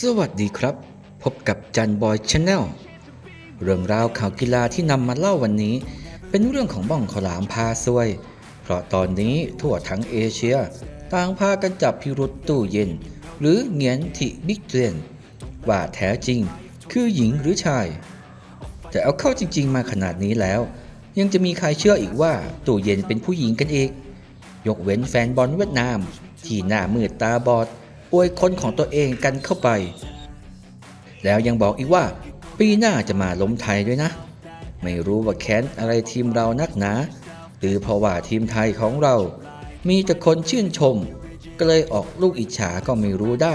สวัสดีครับ พบกับจันบอยชาแนลเรื่องราวข่าวกีฬาที่นำมาเล่าวันนี้ เป็นเรื่องของบ้องขลามพาซวย เพราะตอนนี้ทั่วทั้งเอเชีย ต่างพากันจับพิรุษตู้เย็น หรือเงียนทิบิ๊กเตียนว่าแท้จริงคือหญิงหรือชาย แต่เอาเข้าจริง ๆ มาขนาดนี้แล้ว ยังจะมีใครเชื่ออีกว่าตู้เย็นเป็นผู้หญิงกันเองยกเว้นแฟนบอลเวียดนาม ที่หน้ามืดตาบอด อวยคนของตัวเองกันเข้าไป แล้วยังบอกอีกว่าปีหน้าจะมาล้มไทยด้วยนะ ไม่รู้ว่าแค้นอะไรทีมเรานักหนา หรือเพราะว่าทีมไทยของเรา มีแต่คนชื่นชม ก็เลยออกลูกอิจฉาก็ไม่รู้ได้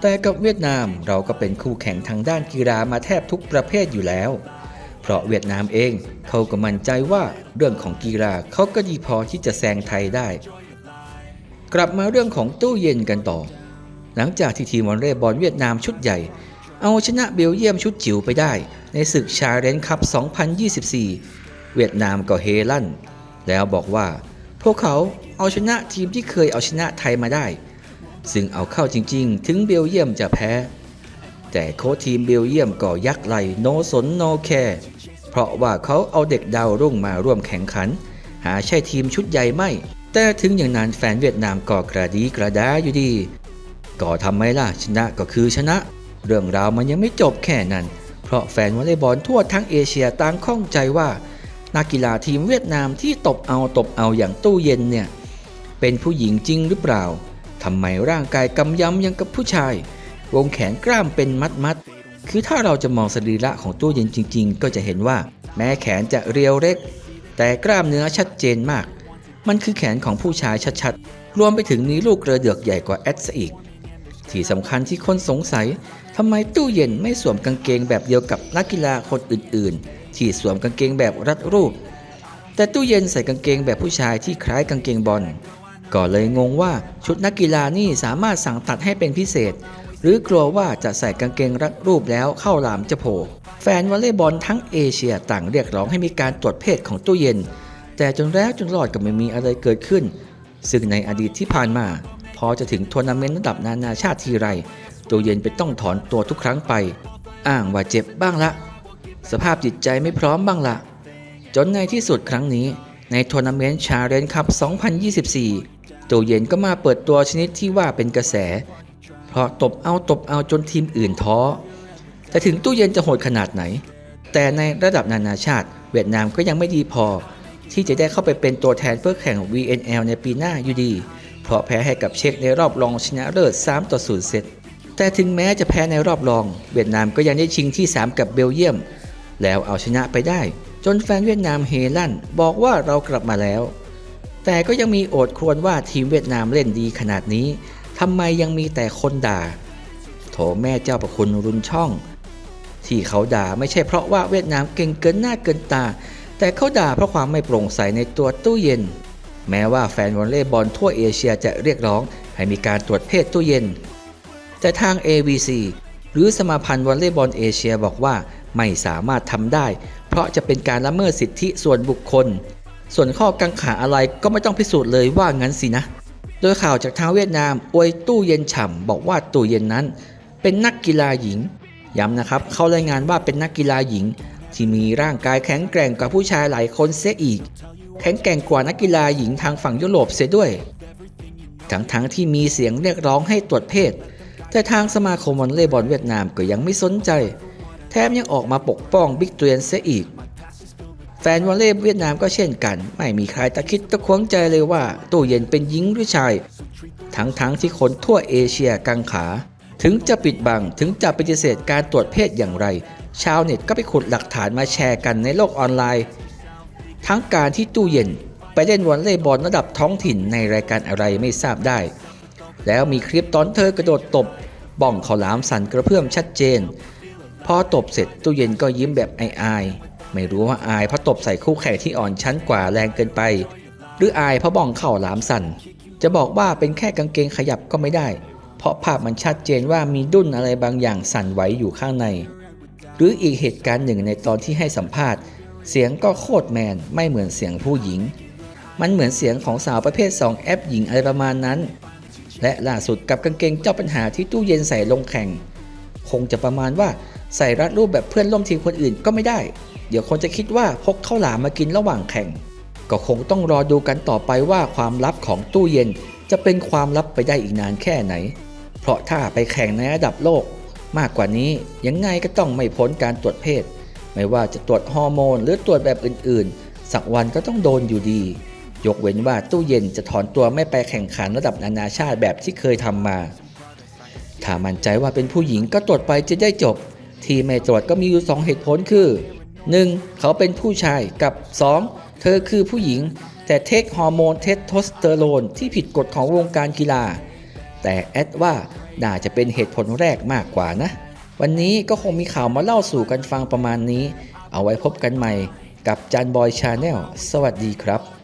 แต่กับเวียดนามเราก็เป็นคู่แข่งทางด้านกีฬามาแทบทุกประเภทอยู่แล้ว เพราะเวียดนามเองเขาก็มั่นใจว่าเรื่องของกีฬาเขาก็ดีพอที่จะแซงไทยได้ กลับมาเรื่องของตู้เย็นกันต่อ หลังจากที่ทีมวอลเลย์บอลเวียดนามชุดใหญ่ เอาชนะเบลเยียมชุดจิ๋วไปได้ ในศึกชาเลนจ์คัพ 2024 เวียดนามก็เฮลั่น แล้วบอกว่า พวกเขาเอาชนะทีมที่เคยเอาชนะไทยมาได้ ซึ่งเอาเข้าจริง ๆ ถึงเบลเยียมจะแพ้ แต่โค้ชทีมเบลเยียมก็ยักไหลโนสนโนแคร์เพราะว่าเขาเอาเด็กดาวรุ่งมาร่วมแข่งขัน หาใช่ทีมชุดใหญ่ไม่ แต่ถึงอย่างนั้นแฟนเวียดนามก็กระดีกระดาอยู่ดี ก็ทำไมล่ะชนะก็คือชนะ เรื่องราวมันยังไม่จบแค่นั้น เพราะแฟนวอลเลย์บอลทั่วทั้งเอเชียต่างข้องใจว่า นักกีฬาทีมเวียดนามที่ตบเอาตบเอาอย่างตู้เย็นเนี่ยเป็นผู้หญิงจริงหรือเปล่าทำไมร่างกายกำยำยังกับผู้ชาย วงแขนกล้ามเป็นมัดมัด คือถ้าเราจะมองสรีระของตู้เย็นจริง ๆ ก็จะเห็นว่า แม้แขนจะเรียวเล็ก แต่กล้ามเนื้อชัดเจนมาก มันคือแขนของผู้ชายชัดๆ รวมไปถึงมีลูกกระเดือกใหญ่กว่าแอดซะอีก ที่สำคัญที่คนสงสัยทำไมตู้เย็นไม่สวมกางเกงแบบเดียวกับนักกีฬาคนอื่นๆ ที่สวมกางเกงแบบรัดรูป แต่ตู้เย็นใส่กางเกงแบบผู้ชายที่คล้ายกางเกงบอลก็เลยงงว่าชุดนักกีฬานี่สามารถสั่งตัดให้เป็นพิเศษ หรือกลัวว่าจะใส่กางเกงรัดรูปแล้วเข้าหลามจะโผล่แฟนวอลเลย์บอลทั้งเอเชียต่างเรียกร้องให้มีการตรวจเพศของตู้เย็น แต่จนแล้วจนรอดก็ไม่มีอะไรเกิดขึ้น ซึ่งในอดีตที่ผ่านมา พอจะถึงทัวร์นาเมนต์ระดับนานาชาติทีไรตู้เย็นไปต้องถอนตัวทุกครั้งไป อ้างว่าเจ็บบ้างละ สภาพจิตใจไม่พร้อมบ้างละจนในที่สุดครั้งนี้ในทัวร์นาเมนต์ชาเลนจ์คัพ2024ตู้เย็นก็มาเปิดตัวชนิดที่ว่าเป็นกระแส เพราะตบเอาตบเอาจนทีมอื่นท้อแต่ถึงตู้เย็นจะโหดขนาดไหน แต่ในระดับนานาชาติ เวียดนามก็ยังไม่ดีพอ ที่จะได้เข้าไปเป็นตัวแทนเพื่อแข่ง VNL ในปีหน้าอยู่ดี เพราะแพ้ให้กับเช็กในรอบรองชนะเลิศ3ต่อ0เซตแต่ถึงแม้จะแพ้ในรอบรอง เวียดนามก็ยังได้ชิงที่ 3 กับเบลเยียม แล้วเอาชนะไปได้ จนแฟนเวียดนามเฮลั่น บอกว่าเรากลับมาแล้ว แต่ก็ยังมีโอดครวญว่าทีมเวียดนามเล่นดีขนาดนี้ทำไมยังมีแต่คนด่า โถแม่เจ้าประคุณรุนช่อง ที่เขาด่าไม่ใช่เพราะว่าเวียดนามเก่งเกินหน้าเกินตา แต่เขาด่าเพราะความไม่โปร่งใสในตัวตู้เย็น แม้ว่าแฟนวอลเลย์บอลทั่วเอเชียจะเรียกร้องให้มีการตรวจเพศตู้เย็น แต่ทาง AVC หรือสมาพันธ์วอลเลย์บอลเอเชียบอกว่าไม่สามารถทำได้ เพราะจะเป็นการละเมิดสิทธิส่วนบุคคล ส่วนข้อกังขาอะไรก็ไม่ต้องพิสูจน์เลยว่างั้นสินะ โดยข่าวจากทางเวียดนามอวยตู้เย็นฉ่ำบอกว่าตู้เย็นนั้น เป็นนักกีฬาหญิงย้ำนะครับเขารายงานว่าเป็นนักกีฬาหญิง ที่มีร่างกายแข็งแกร่งกว่าผู้ชายหลายคนเสียอีก แข็งแกร่งกว่านักกีฬาหญิงทางฝั่งยุโรปเสียด้วย ทั้งๆทที่มีเสียงเรียกร้องให้ตรวจเพศ แต่ทางสมาคมวอลเลย์บอลเวียดนามก็ยังไม่สนใจ แถมยังออกมาปกป้องบิ๊กเตียนเสียอีก แฟนวอลเลย์เวียดนามก็เช่นกัน ไม่มีใครตะคิดตะควงใจเลยว่าตู้เย็นเป็นหญิงหรือชาย ทั้งๆทที่คนทั่วเอเชียกังขา ถึงจะปิดบังถึงจะปฏิเสธการตรวจเพศอย่างไร ชาวเน็ตก็ไปขุดหลักฐานมาแชร์กันในโลกออนไลน์ ทั้งการที่ตู้เย็นไปเล่นวอลเลย์บอลระดับท้องถิ่นในรายการอะไรไม่ทราบได้ แล้วมีคลิปตอนเธอกระโดดตบบ้องเขาวหลามสั่นกระเพื่อมชัดเจน พอตบเสร็จตู้เย็นก็ยิ้มแบบอายๆไม่รู้ว่าอายเพราะตบใส่คู่แข่งที่อ่อนชั้นกว่าแรงเกินไป หรืออายเพราะบ้องเข่าหลามสั่น จะบอกว่าเป็นแค่กางเกงขยับก็ไม่ได้ เพราะภาพมันชัดเจนว่ามีดุ้นอะไรบางอย่างสั่นไหวอยู่ข้างใน หรืออีกเหตุการณ์หนึ่งในตอนที่ให้สัมภาษณ์ เสียงก็โคตรแมนไม่เหมือนเสียงผู้หญิง มันเหมือนเสียงของสาวประเภท 2 แอปหญิงอะไรประมาณนั้น และล่าสุดกับกางเกงเจ้าปัญหาที่ตู้เย็นใส่ลงแข่ง คงจะประมาณว่าใส่รัดรูปแบบเพื่อนร่วมทีมคนอื่นก็ไม่ได้ เดี๋ยวคนจะคิดว่าพกข้าวหลามมากินระหว่างแข่ง ก็คงต้องรอดูกันต่อไปว่าความลับของตู้เย็นจะเป็นความลับไปได้อีกนานแค่ไหน เพราะถ้าไปแข่งในระดับโลก มากกว่านี้ยังไงก็ต้องไม่พ้นการตรวจเพศ ไม่ว่าจะตรวจฮอร์โมนหรือตรวจแบบอื่นๆ สักวันก็ต้องโดนอยู่ดี ยกเว้นว่าตู้เย็นจะถอนตัวไม่ไปแข่งขันระดับนานาชาติแบบที่เคยทำมา ถ้ามั่นใจว่าเป็นผู้หญิงก็ตรวจไปจะได้จบ ที่ไม่ตรวจก็มีอยู่ 2 เหตุผลคือ 1. เขาเป็นผู้ชายกับ 2. เธอคือผู้หญิง แต่เทคฮอร์โมนเทสโทสเตอโรนที่ผิดกฎของวงการกีฬา แต่แอดว่า น่าจะเป็นเหตุผลแรกมากกว่านะ วันนี้ก็คงมีข่าวมาเล่าสู่กันฟังประมาณนี้ เอาไว้พบกันใหม่กับจันบอยชาแนลสวัสดีครับ